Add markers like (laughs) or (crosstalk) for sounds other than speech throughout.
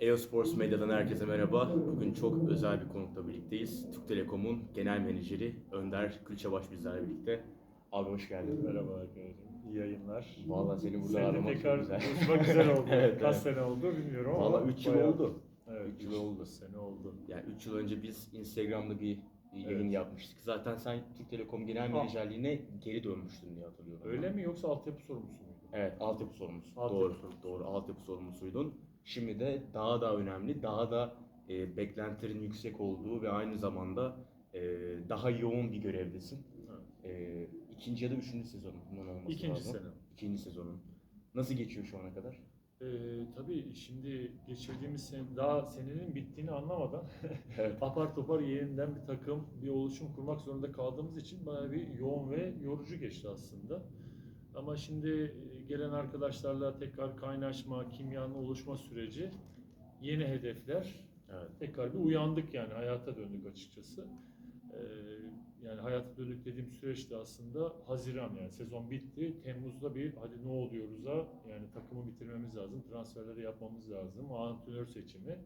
EOSports Medya'dan herkese merhaba. Bugün çok özel bir konukla birlikteyiz. Türk Telekom'un genel menajeri Önder Külçebaş bizlerle birlikte. Abi hoş geldin. Merhaba arkadaşlar. İyi yayınlar. Vallahi seni burada Seninle ağırlamak tekrar çok güzel. buluşmak güzel oldu. (laughs) Evet, Kaç evet. sene oldu bilmiyorum ama. Valla 3 yıl bayağı- oldu. Evet, Üç yıl üç oldu. sene oldu. Yani 3 yıl önce biz Instagram'da bir yayın Evet. yapmıştık. Zaten sen Türk Telekom genel menajerliğine geri dönmüştün diye hatırlıyorum. Öyle mi yoksa altyapı sorumlusu muydu? Evet, altyapı sorumlusu. Altyapı doğru, sorumlusu. doğru. Altyapı sorumlusuydun. Şimdi de daha da önemli, daha da e, beklentilerin yüksek olduğu ve aynı zamanda e, daha yoğun bir görevdesin. Evet. E, ikinci ya da üçüncü sezonun bundan olması İkinci lazım. sene. İkinci sezonun. Nasıl geçiyor şu ana kadar? Ee, tabii şimdi geçirdiğimiz sene, daha senenin bittiğini anlamadan Evet. (laughs) (laughs) apar topar yeniden bir takım, bir oluşum kurmak zorunda kaldığımız için bayağı bir yoğun ve yorucu geçti aslında. Ama şimdi e, gelen arkadaşlarla tekrar kaynaşma, kimyanın oluşma süreci, yeni hedefler, Evet. tekrar bir uyandık yani hayata döndük açıkçası. Ee, yani hayata döndük dediğim süreçte aslında Haziran yani sezon bitti. Temmuz'da bir hadi ne oluyoruz'a yani takımı bitirmemiz lazım, transferleri yapmamız lazım, antrenör seçimi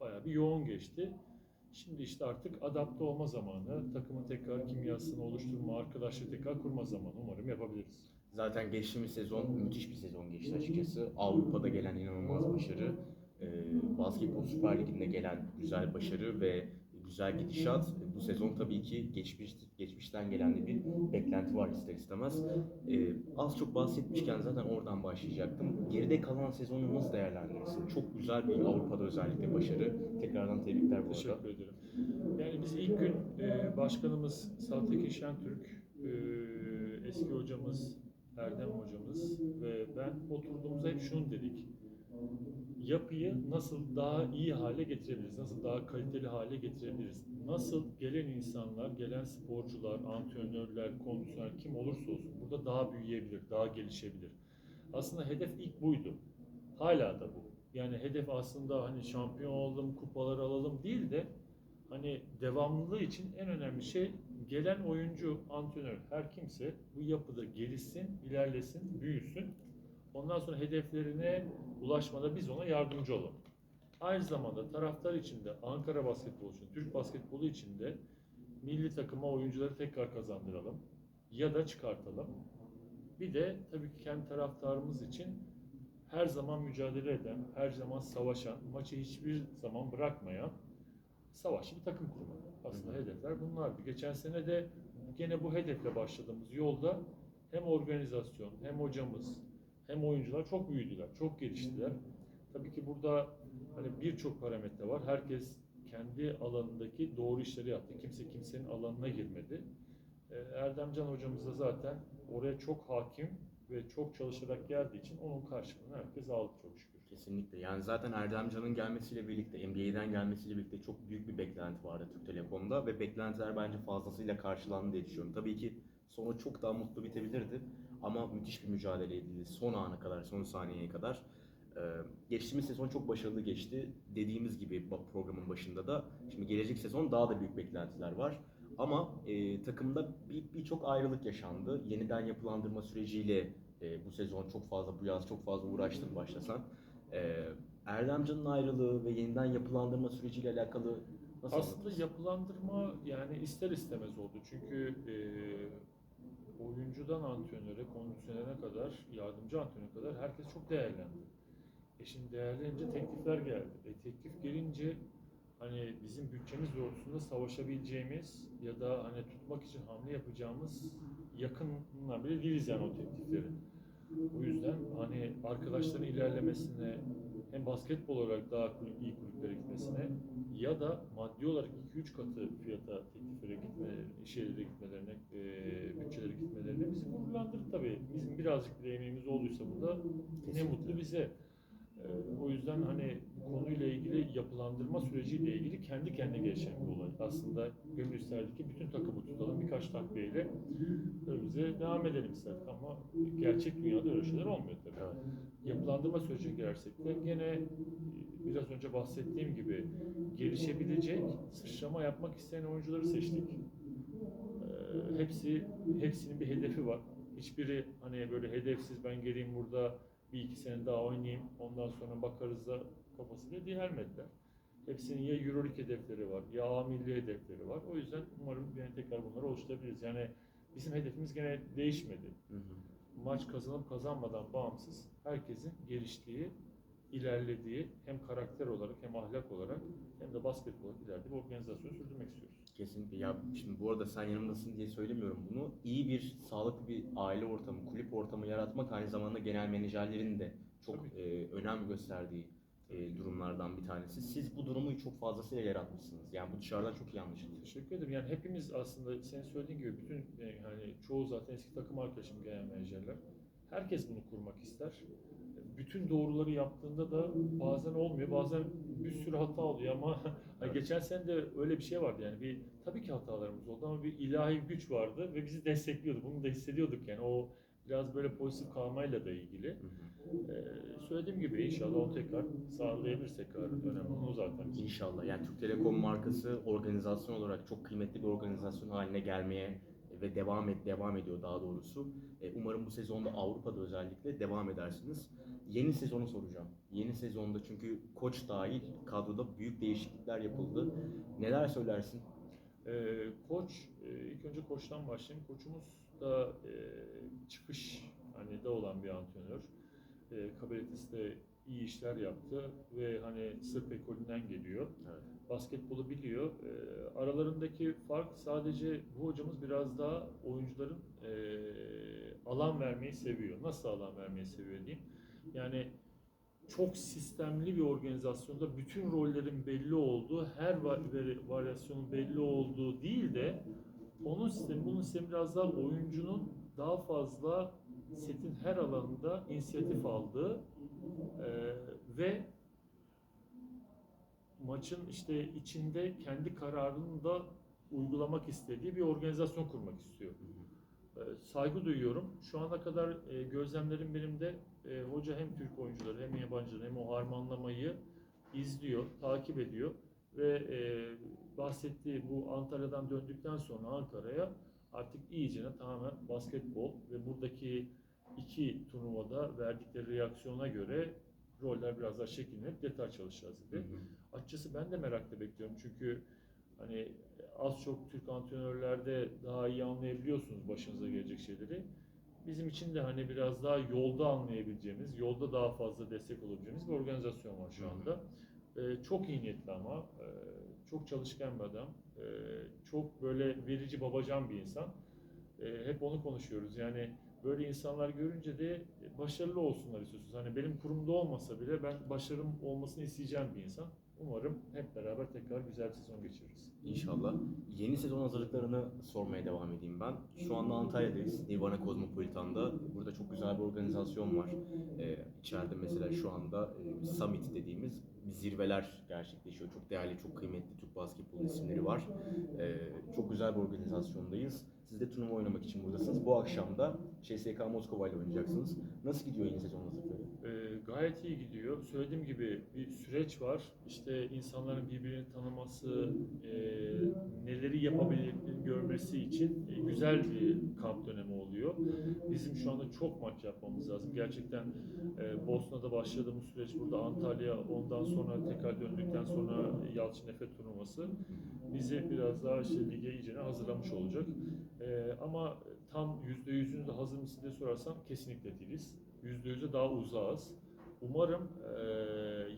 bayağı bir yoğun geçti. Şimdi işte artık adapte olma zamanı, takımın tekrar kimyasını oluşturma, arkadaşlığı tekrar kurma zamanı umarım yapabiliriz. Zaten geçtiğimiz sezon müthiş bir sezon geçti açıkçası. Avrupa'da gelen inanılmaz başarı, e, Basketbol Süper Ligi'nde gelen güzel başarı ve güzel gidişat. Bu sezon tabii ki geçmiş geçmişten gelen de bir beklenti var ister istemez. E, az çok bahsetmişken zaten oradan başlayacaktım. Geride kalan sezonu nasıl değerlendirirsin? Çok güzel bir Avrupa'da özellikle başarı. Tekrardan tebrikler bu arada. Teşekkür ederim. Yani biz ilk gün e, başkanımız Saltekin Şentürk, e, eski hocamız Erdem hocamız ve ben oturduğumuzda hep şunu dedik. Yapıyı nasıl daha iyi hale getirebiliriz? Nasıl daha kaliteli hale getirebiliriz? Nasıl gelen insanlar, gelen sporcular, antrenörler, kondisyoner kim olursa olsun burada daha büyüyebilir, daha gelişebilir. Aslında hedef ilk buydu. Hala da bu. Yani hedef aslında hani şampiyon olalım, kupalar alalım değil de hani devamlılığı için en önemli şey gelen oyuncu, antrenör her kimse bu yapıda gelişsin, ilerlesin, büyüsün. Ondan sonra hedeflerine ulaşmada biz ona yardımcı olalım. Aynı zamanda taraftar için de Ankara basketbolu için, Türk basketbolu için de milli takıma oyuncuları tekrar kazandıralım ya da çıkartalım. Bir de tabii ki kendi taraftarımız için her zaman mücadele eden, her zaman savaşan, maçı hiçbir zaman bırakmayan savaşçı bir takım kurmak. Aslında Hı hedefler bunlardı. Geçen sene de gene bu hedefle başladığımız yolda hem organizasyon, hem hocamız, hem oyuncular çok büyüdüler, çok geliştiler. Tabii ki burada hani birçok parametre var. Herkes kendi alanındaki doğru işleri yaptı. Kimse kimsenin alanına girmedi. Ee, Erdemcan hocamız da zaten oraya çok hakim ve çok çalışarak geldiği için onun karşılığını herkes aldı çok şükür. Kesinlikle. Yani zaten Erdemcan'ın gelmesiyle birlikte, NBA'den gelmesiyle birlikte çok büyük bir beklenti vardı Türk Telekom'da ve beklentiler bence fazlasıyla karşılandı diye düşünüyorum. Tabii ki sonu çok daha mutlu bitebilirdi ama müthiş bir mücadele edildi son ana kadar, son saniyeye kadar. Ee, geçtiğimiz sezon çok başarılı geçti. Dediğimiz gibi programın başında da şimdi gelecek sezon daha da büyük beklentiler var. Ama e, takımda bir- birçok ayrılık yaşandı. Yeniden yapılandırma süreciyle e, bu sezon çok fazla, bu yaz çok fazla uğraştın başlasan. Ee, Erdemcan'ın ayrılığı ve yeniden yapılandırma süreciyle alakalı nasıl Aslında yapılandırma yani ister istemez oldu. Çünkü e, oyuncudan antrenöre, kondisyonere kadar, yardımcı antrenöre kadar herkes çok değerlendi. E şimdi değerlenince teklifler geldi. E teklif gelince hani bizim bütçemiz doğrultusunda savaşabileceğimiz ya da hani tutmak için hamle yapacağımız yakınlar bile değiliz yani o teklifleri. O yüzden hani arkadaşların ilerlemesine hem basketbol olarak daha iyi kulüplere gitmesine ya da maddi olarak 2-3 katı fiyata tekliflere gitmelerine, şeylere gitmelerine, e, bütçelere gitmelerine bizi gururlandırdı tabii. Bizim birazcık bir emeğimiz olduysa burada ne mutlu bize. E, o yüzden hani konuyla ilgili yapılandırma süreciyle ilgili kendi kendine gelişen bir olay. Aslında gönül isterdik ki bütün takımı tutalım birkaç takviyeyle önümüze devam edelim isterdik ama gerçek dünyada öyle şeyler olmuyor tabii. Evet. Yapılandırma sürecine girersek de gene e, biraz önce bahsettiğim gibi gelişebilecek, sıçrama yapmak isteyen oyuncuları seçtik. Ee, hepsi hepsinin bir hedefi var. Hiçbiri hani böyle hedefsiz ben geleyim burada bir iki sene daha oynayayım ondan sonra bakarız da kafasıyla diğermediler. Hepsinin ya Euroleague hedefleri var ya A milli hedefleri var. O yüzden umarım yani tekrar bunları oluşturabiliriz. Yani bizim hedefimiz gene değişmedi. Hı hı. Maç kazanıp kazanmadan bağımsız herkesin geliştiği, ilerlediği hem karakter olarak hem ahlak olarak hem de basketbol olarak ileride bir organizasyonu sürdürmek istiyoruz. Kesinlikle. Ya şimdi bu arada sen yanımdasın diye söylemiyorum bunu. İyi bir, sağlıklı bir aile ortamı, kulüp ortamı yaratmak aynı zamanda genel menajerlerin de çok e, önem gösterdiği e, durumlardan bir tanesi. Siz bu durumu çok fazlasıyla yaratmışsınız. Yani bu dışarıdan çok iyi anlaşılıyor. Teşekkür ederim. Yani hepimiz aslında senin söylediğin gibi bütün e, hani çoğu zaten eski takım arkadaşım genel menajerler. Herkes bunu kurmak ister. Bütün doğruları yaptığında da bazen olmuyor. Bazen bir sürü hata oluyor ama (laughs) hani geçen sene de öyle bir şey vardı yani bir tabii ki hatalarımız oldu ama bir ilahi güç vardı ve bizi destekliyordu. Bunu da hissediyorduk yani o biraz böyle pozitif kalmayla da ilgili. Ee, söylediğim gibi inşallah onu tekrar sağlayabilirsek önemli o zaten. İnşallah. Yani Türk Telekom markası organizasyon olarak çok kıymetli bir organizasyon haline gelmeye ve devam et devam ediyor daha doğrusu. E, Umarım bu sezonda Avrupa'da özellikle devam edersiniz. Yeni sezonu soracağım. Yeni sezonda çünkü koç dahil kadroda büyük değişiklikler yapıldı. Neler söylersin? Ee, koç, e, ilk önce koçtan başlayayım. Koçumuz da e, çıkış hani de olan bir antrenör. E, kabilitesi de iyi işler yaptı ve hani Sırp ekolünden geliyor. Evet. Basketbolu biliyor. E, aralarındaki fark sadece bu hocamız biraz daha oyuncuların e, alan vermeyi seviyor. Nasıl alan vermeyi seviyor diyeyim. Yani çok sistemli bir organizasyonda bütün rollerin belli olduğu, her varyasyonun belli olduğu değil de onun sistemi, bunun sistemi biraz daha oyuncunun daha fazla setin her alanında inisiyatif aldığı eee, ve maçın işte içinde kendi kararını da uygulamak istediği bir organizasyon kurmak istiyor. Ee, saygı duyuyorum. Şu ana kadar e, gözlemlerim benim de e, hoca hem Türk oyuncuları hem yabancıları hem o harmanlamayı izliyor, takip ediyor ve e, bahsettiği bu Antalya'dan döndükten sonra Ankara'ya artık iyicene tamamen basketbol ve buradaki iki turnuvada verdikleri reaksiyona göre roller biraz daha şekillenip detay çalışacağız dedi. hı. Açıkçası ben de merakla bekliyorum çünkü hani az çok Türk antrenörlerde daha iyi anlayabiliyorsunuz başınıza gelecek şeyleri. Bizim için de hani biraz daha yolda anlayabileceğimiz, yolda daha fazla destek olabileceğimiz bir organizasyon var şu Hı hı. anda. Ee, çok iyi niyetli ama, e, çok çalışkan bir adam, e, çok böyle verici babacan bir insan. E, hep onu konuşuyoruz yani böyle insanlar görünce de başarılı olsunlar istiyorsunuz. Hani benim kurumda olmasa bile ben başarım olmasını isteyeceğim bir insan. Umarım hep beraber tekrar güzel bir sezon geçiririz. İnşallah. Yeni sezon hazırlıklarını sormaya devam edeyim ben. Şu anda Antalya'dayız. Nirvana Cosmopolitan'da. Burada çok güzel bir organizasyon var. Ee, içeride mesela şu anda e, Summit dediğimiz zirveler gerçekleşiyor. Çok değerli, çok kıymetli Türk basketbol isimleri var. Ee, çok güzel bir organizasyondayız. Siz de turnuva oynamak için buradasınız. Bu akşam da CSKA Moskova ile oynayacaksınız. Nasıl gidiyor yeni sezon hazırlıkları? Ee, gayet iyi gidiyor. Söylediğim gibi bir süreç var. İşte insanların birbirini tanıması, e, neleri yapabildiğini görmesi için e, güzel bir kamp dönemi oluyor. Bizim şu anda çok maç yapmamız lazım. Gerçekten e, Bosna'da başladığımız süreç burada Antalya, ondan sonra tekrar döndükten sonra Yalçın Efe turnuvası bizi biraz daha işte lige iyicene hazırlamış olacak. E, ama tam %100'ünü de hazır mısın diye sorarsan kesinlikle değiliz. %100'e daha uzağız. Umarım e,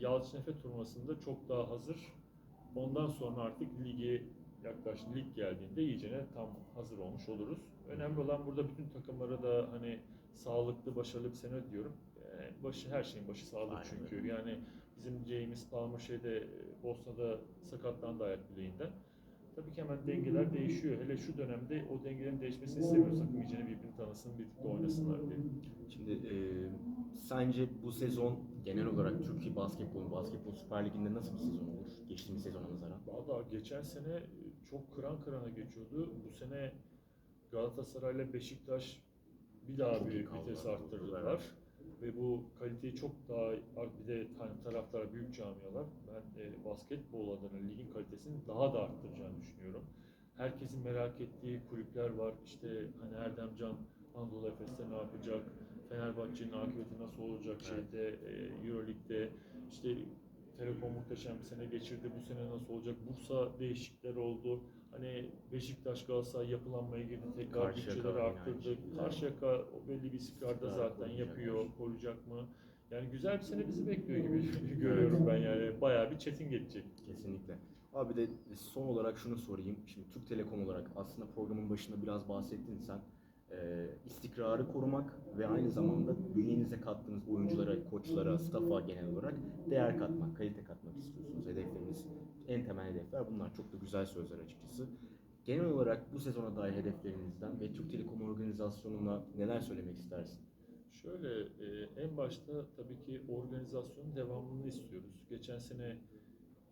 Yalçın Efe turnuvasında çok daha hazır. Ondan sonra artık ligi yaklaştı. Lig geldiğinde iyicene tam hazır olmuş oluruz. Önemli olan burada bütün takımlara da hani sağlıklı, başarılı bir sene diyorum. E, başı her şeyin başı sağlık Aynen çünkü. Yani bizim James Palmer şeyde e, Bosna'da sakatlandı ayak bileğinden. Tabii ki hemen dengeler değişiyor. Hele şu dönemde o dengelerin değişmesini istemiyoruz. Takım iyicene birbirini tanısın, birlikte oynasınlar diye. Şimdi e, sence bu sezon genel olarak Türkiye basketbolu, basketbol Süper Ligi'nde nasıl bir sezon olur? Geçtiğimiz sezona nazaran. Valla geçen sene çok kıran kırana geçiyordu. Bu sene Galatasaray'la Beşiktaş bir daha Çok kaldılar. vites arttırdılar. Ve bu kaliteyi çok daha bir de hani taraftar büyük camialar. Ben e, basketbol adına ligin kalitesini daha da arttıracağını düşünüyorum. Herkesin merak ettiği kulüpler var. İşte hani Erdemcan Anadolu Efes'te ne yapacak? Fenerbahçe'nin akıbeti nasıl olacak Evet. şeyde e, Euroleague'de işte Telekom muhteşem bir sene geçirdi. Bu sene nasıl olacak? Bursa değişiklikler oldu. Hani Beşiktaş Galatasaray yapılanmaya girdi. Tekrar Karşıyaka bütçeleri arttırdı. şekilde. Karşıyaka o belli bir istikrarda İstikrar zaten yapıyor. Koruyacak mı? Yani güzel bir sene bizi bekliyor gibi (laughs) görüyorum ben yani. Bayağı bir çetin geçecek. Kesinlikle. Abi de son olarak şunu sorayım. Şimdi Türk Telekom olarak aslında programın başında biraz bahsettin sen. Ee, istikrarı korumak ve aynı zamanda bünyenize kattığınız oyunculara, koçlara, staff'a genel olarak değer katmak, kalite katmak istiyorsunuz. Hedefleriniz, en temel hedefler bunlar. Çok da güzel sözler açıkçası. Genel olarak bu sezona dair hedeflerinizden ve Türk Telekom organizasyonuna neler söylemek istersin? Şöyle e, en başta tabii ki organizasyonun devamını istiyoruz. Geçen sene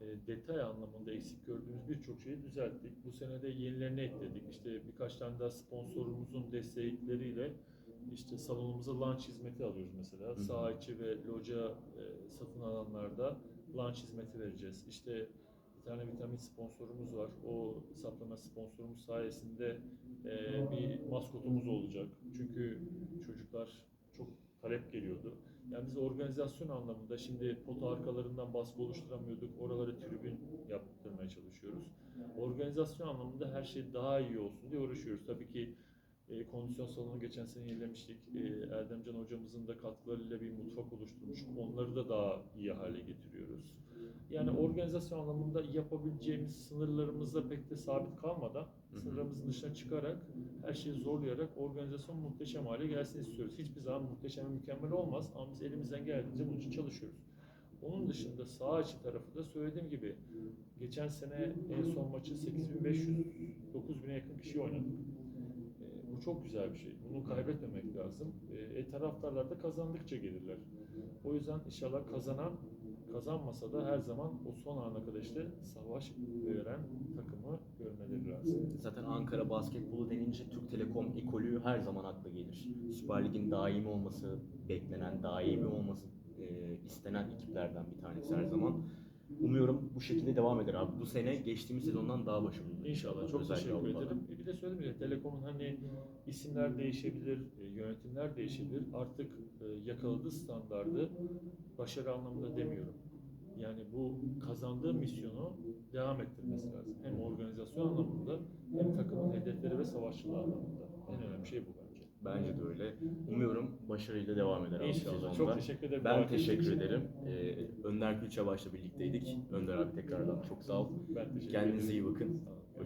e, detay anlamında eksik gördüğümüz birçok şeyi düzelttik. Bu sene de yenilerini ekledik. İşte birkaç tane daha sponsorumuzun destekleriyle işte salonumuza lunch hizmeti alıyoruz mesela. hı. Saha içi ve loca e, satın alanlarda lunch hizmeti vereceğiz. İşte bir tane vitamin sponsorumuz var. O supplement sponsorumuz sayesinde e, bir maskotumuz olacak. Çünkü çocuklar çok talep geliyordu. Yani biz organizasyon anlamında şimdi pota arkalarından baskı oluşturamıyorduk. Oraları tribün yaptırmaya çalışıyoruz. Organizasyon anlamında her şey daha iyi olsun diye uğraşıyoruz. Tabii ki e, kondisyon salonu geçen sene yenilemiştik. E, Erdemcan hocamızın da katkılarıyla bir mutfak oluşturmuştuk. Onları da daha iyi hale getiriyoruz. Yani organizasyon anlamında yapabileceğimiz sınırlarımızda pek de sabit kalmadan sınırlarımızın dışına çıkarak her şeyi zorlayarak organizasyon muhteşem hale gelsin istiyoruz. Hiçbir zaman muhteşem mükemmel olmaz ama biz elimizden geldiğince bunun için çalışıyoruz. Onun dışında sağ içi tarafı da söylediğim gibi geçen sene en son maçı 8500-9000'e yakın kişi oynadık. Bu çok güzel bir şey. Bunu kaybetmemek lazım. E, e, taraftarlar da kazandıkça gelirler. O yüzden inşallah kazanan kazanmasa da her zaman o son ana kadar işte savaş veren takımı görmeleri lazım. Zaten Ankara basketbolu denince Türk Telekom ekolü her zaman akla gelir. Süper Lig'in daimi olması, beklenen, daimi olması e, istenen ekiplerden bir tanesi her zaman. Umuyorum bu şekilde devam eder abi. Bu sene geçtiğimiz sezondan daha başarılı. İnşallah çok Özellikle teşekkür Avrupa'da. ederim. E, Bir de söyledim ya Telekom'un hani isimler değişebilir, e, yönetimler değişebilir. Artık e, yakaladığı standardı başarı anlamında demiyorum. Yani bu kazandığı misyonu devam ettirmesi lazım. Hem organizasyon anlamında hem takımın hedefleri ve savaşçılığı anlamında. En önemli şey bu bence. De öyle. Umuyorum başarıyla devam eder İnşallah. Çok teşekkür ederim. Ben teşekkür ederim. Ee, Önder Gülçabaş'la birlikteydik. Önder abi tekrardan çok sağ ol. Ben teşekkür Kendinize ederim. iyi bakın. Sağ olun.